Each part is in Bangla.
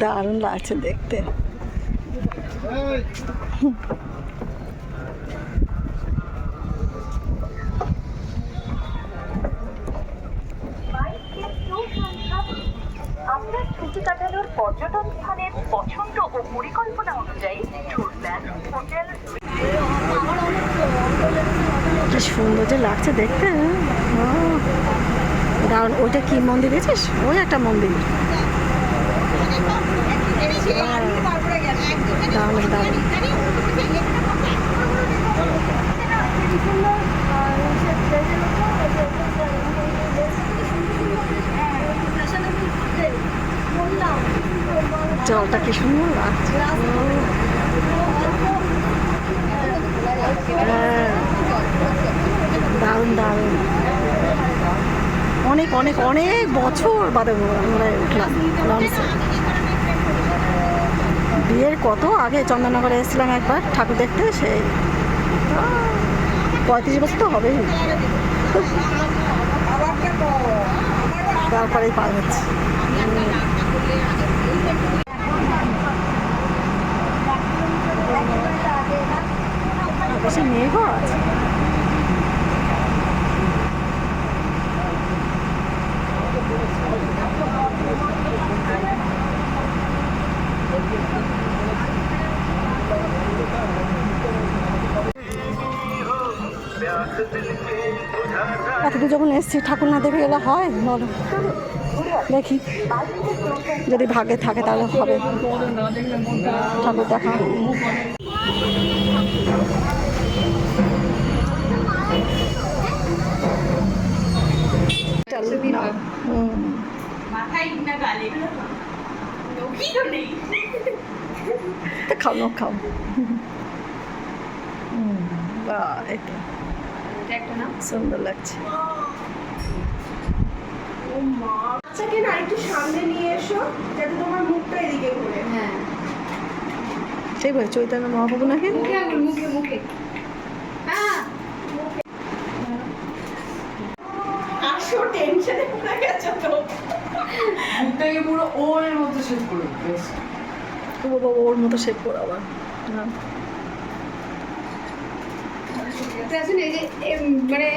দারুণ লাগছে দেখতে। আপনার ছুটি কাটানোর পর্যটন স্থানের পছন্দ ও পরিকল্পনা অনুযায়ী ট্যুর প্ল্যান হোটেল কি সুন্দর যে লাগছে দেখতে আহ, দারুণ ওইটা কি মন্দির গেছিস ওই একটা মন্দির। দারুণ দারুণ। জলটা কি সুন্দর লাগছে? হ্যাঁ। দারুণ দারুণ। অনেক অনেক অনেক বছর বাদে আমরা উঠলাম। লঞ্চে বিয়ের কত? আগে চন্দননগরে এসেছিলাম একবার, ঠাকুর দেখতে, সেই পঁয়ত্রিশ বছর তো হবেই। তারপরেই পার হচ্ছে। বেশি মেঘও আছে? এতদূর যখন এসছি ঠাকুর না দেখে গেলে হয়? বলো। দেখি। যদি ভাগে থাকে তাহলে হবে। ঠাকুর দেখা। খাও খাও। হুম, সুন্দর লাগছে। বাচ্চাকে না একটু সামনে নিয়ে এসো যাতে তোমার মুখটা এদিকে ঘুরে। ঠিক বলে চৈতন্য মহাপ্রভু নাকি? মুখে মুখে আসো টেনশনে পড়ে গেছো তো। মুখটাকে পুরো ওরের মতো শেষ করে ও বাবা ওর মতো শেপ করে আবার আসলে এই যে মানে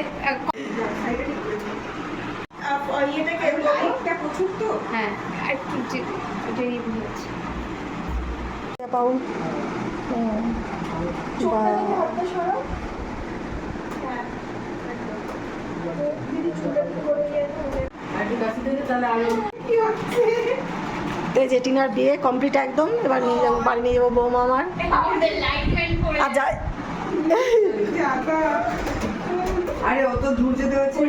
ইয়েটাকে লাইটটা প্রচুর তো হ্যাঁ আর সরাও। হ্যাঁ। হচ্ছে? বিয়ে কমপ্লিট একদম এবার নিয়ে যাব বাড়ি নিয়ে যাব বৌমা আমার আর। আরে অত দূর যেতে হচ্ছে